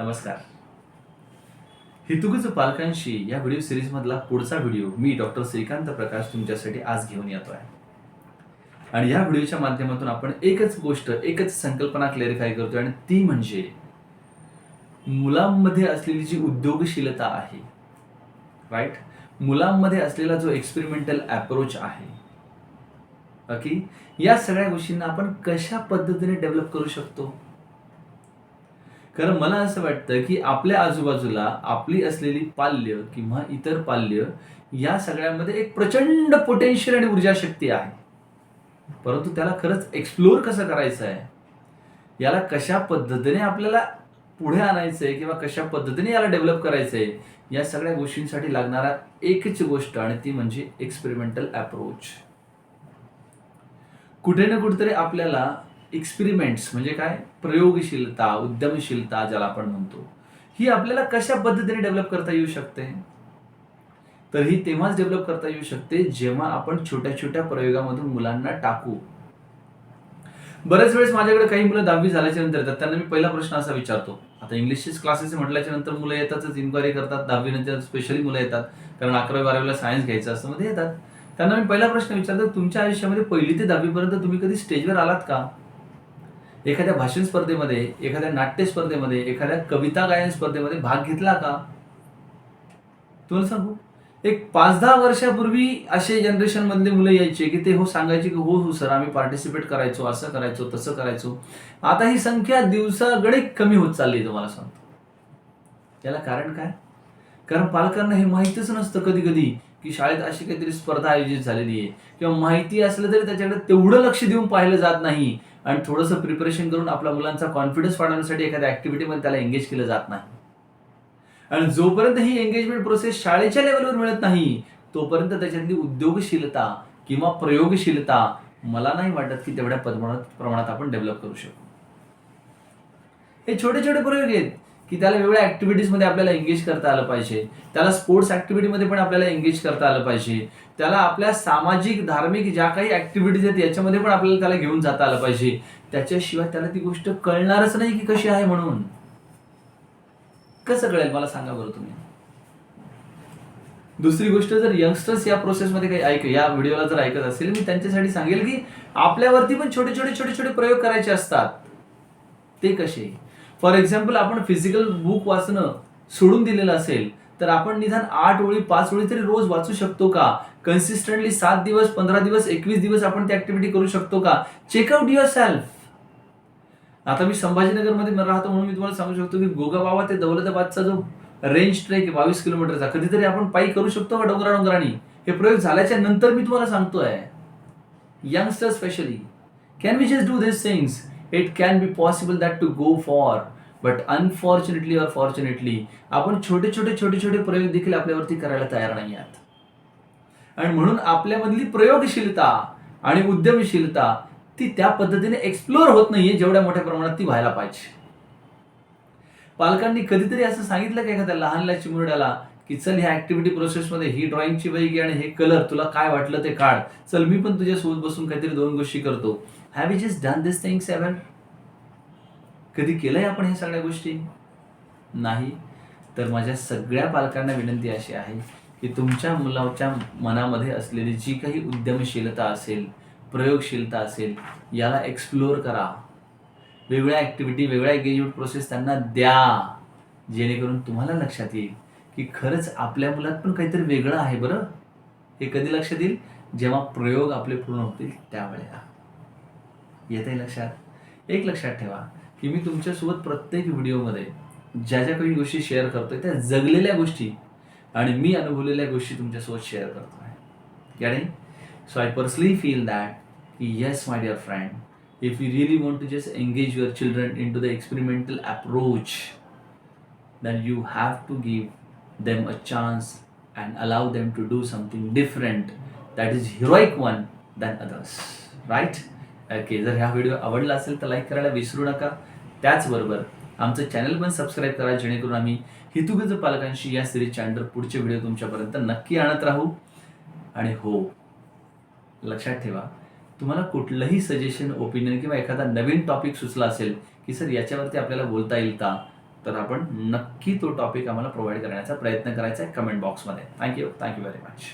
नमस्कार. हितुगच पालकांशी या व्हिडिओ सिरीज मधला पुढचा व्हिडिओ मी डॉक्टर श्रीकांत प्रकाश तुमच्यासाठी आज घेऊन येतो आहे आणि या व्हिडिओच्या माध्यमातून आपण एकच गोष्ट एकच संकल्पना क्लॅरिफाय करतोय आणि ती म्हणजे मुलांमध्ये असलेली जी उद्योगशीलता आहे राईट मुलांमध्ये असलेला जो एक्सपेरिमेंटल अप्रोच आहे ओके या सगळ्या गोष्टींना आपण कशा पद्धतीने डेव्हलप करू शकतो? कारण मला असं वाटतं की आपल्या आजूबाजूला आपली असलेली पाल्य किंवा इतर पाल्य या सगळ्यामध्ये एक प्रचंड पोटेन्शियल आणि ऊर्जा शक्ती आहे. परंतु त्याला खरंच एक्सप्लोअर कसं करायचं आहे? याला कशा पद्धतीने आपल्याला पुढे आणायचं आहे किंवा कशा पद्धतीने याला डेव्हलप करायचं आहे या सगळ्या गोष्टींसाठी लागणारा एकच गोष्ट आणि ती म्हणजे एक्सपेरिमेंटल अप्रोच कुठे ना कुठेतरी आपल्याला एक्सपेरिमेंट्स म्हणजे काय? प्रयोगशीलता उद्यमशीलता ज्याला आपण म्हणतो. ही आपल्याला कशा पद्धतीने डेव्हलप करता येऊ शकते? तर ही तेव्हाच डेव्हलप करता येऊ शकते जेव्हा आपण छोट्या छोट्या प्रयोगामधून मुलांना टाकू. बऱ्याच वेळेस माझ्याकडे काही मुलं दहावी झाल्याच्यानंतर येतात. त्यांना मी पहिला प्रश्न असा विचारतो. आता इंग्लिशचेच क्लासेस म्हटल्याच्या नंतर मुलं येतातच इन्क्वायरी करतात. दहावी नंतर स्पेशली मुलं येतात. कारण अकरावी बारावीला सायन्स घ्यायचं असतं मध्ये येतात. त्यांना मी पहिला प्रश्न विचारतो तुमच्या आयुष्यामध्ये पहिली ते दहावीपर्यंत तुम्ही कधी स्टेजवर आलात का? एखाद्या भाषण स्पर्धेमध्ये एखाद्या नाट्य स्पर्धेमध्ये एखाद्या कविता गायन स्पर्धेमध्ये भाग घेतला का? तुम्हाला सांगू? एक पाच दहा वर्षापूर्वी असे जनरेशन मधले मुलं यायचे की ते हो सांगायचे की हो हो सर आम्ही पार्टिसिपेट करायचो असं करायचो तसं करायचो. आता ही संख्या दिवसागडे कमी होत चालली तुम्हाला सांगतो. याला कारण काय? कारण पालकांना हे माहितीच नसतं कधी कधी की शाळेत अशी काहीतरी स्पर्धा आयोजित झालेली आहे. किंवा माहिती असलं तरी त्याच्याकडे तेवढं लक्ष देऊन पाहिलं जात नाही. आणि थोडंसं प्रिपरेशन करून आपल्या मुलांचा कॉन्फिडन्स वाढवण्यासाठी एखाद्या ऍक्टिव्हिटीमध्ये त्याला एंगेज केलं जात नाही. आणि जोपर्यंत ही एंगेजमेंट प्रोसेस शाळेच्या लेवलवर मिळत नाही तोपर्यंत त्याच्यातली उद्योगशीलता किंवा प्रयोगशीलता मला नाही वाटत की तेवढ्या प्रमाणात प्रमाणात आपण डेव्हलप करू शकू. हे छोटे छोटे प्रयोग आहेत. की त्याला वेगवेगळ्या ऍक्टिव्हिटीजमध्ये आपल्याला एंगेज करता आलं पाहिजे. त्याला स्पोर्ट्स ऍक्टिव्हिटीमध्ये पण आपल्याला एंगेज करता आलं पाहिजे. त्याला आपल्या सामाजिक धार्मिक ज्या काही ऍक्टिव्हिटीज आहेत याच्यामध्ये पण आपल्याला त्याला घेऊन जाता आलं पाहिजे. त्याच्याशिवाय त्याला ती गोष्ट कळणारच नाही की कशी आहे म्हणून. कसं कळेल? मला सांगा बरं तुम्ही. दुसरी गोष्ट जर यंगस्टर्स या प्रोसेसमध्ये काही ऐक या व्हिडिओला जर ऐकत असेल मी त्यांच्यासाठी सांगेल की आपल्यावरती पण छोटे छोटे छोटे छोटे प्रयोग करायचे असतात. ते कसे? फॉर एक्झाम्पल आपण फिजिकल बुक वाचणं सोडून दिलेलं असेल तर आपण निदान आठ ओळी पाच ओळी तरी रोज वाचू शकतो का? कन्सिस्टंटली सात दिवस पंधरा दिवस एकवीस दिवस आपण ती ऍक्टिव्हिटी करू शकतो का? चेकआउट युअर सेल्फ आता मी संभाजीनगरमध्ये राहतो म्हणून मी तुम्हाला सांगू शकतो की गोगाबावा ते दौलताबादचा जो रेंज ट्रेक आहे बावीस किलोमीटरचा कधीतरी आपण पायी करू शकतो का डोंगरा डोंगरानी हे प्रयोग झाल्याच्यानंतर मी तुम्हाला सांगतोय. Youngster specially can we just do this things it can be possible that to go for but unfortunately or fortunately आपण छोटे छोटे छोटे छोटे प्रयोग देखील आपल्यावरती करायला तयार नाही आहात. आणि म्हणून आपल्यामधली प्रयोगशीलता आणि उद्यमशीलता ती त्या पद्धतीने एक्सप्लोअर होत नाहीये जेवढ्या मोठ्या प्रमाणात ती व्हायला पाहिजे. पालकांनी कधीतरी असं सांगितलं का एखाद्या लहानल्या चिमुरड्याला की चल ह्या ऍक्टिव्हिटी प्रोसेसमध्ये ही ड्रॉइंगची वही घे आणि हे कलर तुला काय वाटलं ते काढ. चल मी पण तुझ्यासोबत बसून काहीतरी दोन गोष्टी करतो. Have you just done this things ever कधी केलंय आपण ह्या सगळ्या गोष्टी? नाही. तर माझ्या सगळ्या पालकांना विनंती अशी आहे की तुमच्या मुलाच्या मनामध्ये असलेली जी काही उद्यमशीलता असेल प्रयोगशीलता असेल याला एक्सप्लोअर करा. वेगळ्या ॲक्टिव्हिटी वेगळ्या एंगेजमेंट प्रोसेस त्यांना द्या. जेणेकरून तुम्हाला लक्षात येईल. की खरंच आपल्या मुलात पण काहीतरी वेगळं आहे बरं? हे कधी लक्षात येईल जेव्हा प्रयोग आपले पूर्ण होतील त्यावेळेला. येते लक्षात? एक लक्षात ठेवा की मी तुमच्यासोबत प्रत्येक व्हिडिओमध्ये ज्या ज्या काही गोष्टी शेअर करतोय त्या जगलेल्या गोष्टी आणि मी अनुभवलेल्या गोष्टी तुमच्यासोबत शेअर करतो आहे याने so I personally feel that की yes my dear friend if you really want to just engage your children into the experimental approach than you have to give them a chance and allow them to do something different that is heroic one than others right? Okay जर हा video आवडला असेल तर like करायला विसरू नका. त्याचबरोबर आमचं चॅनल पण सबस्क्राईब करा जेणेकरून आम्ही हितुगज पालकांशी या सिरीजच्या अंडर पुढचे व्हिडिओ तुमच्यापर्यंत नक्की आणत राहू. आणि हो लक्षात ठेवा तुम्हाला कुठलंही सजेशन ओपिनियन किंवा एखादा नवीन टॉपिक सुचला असेल की सर याच्यावरती आपल्याला बोलता येईल का? तर आपण नक्की तो टॉपिक आम्हाला प्रोव्हाइड करण्याचा प्रयत्न करायचा आहे कमेंट बॉक्समध्ये थँक्यू थँक्यू व्हेरी मच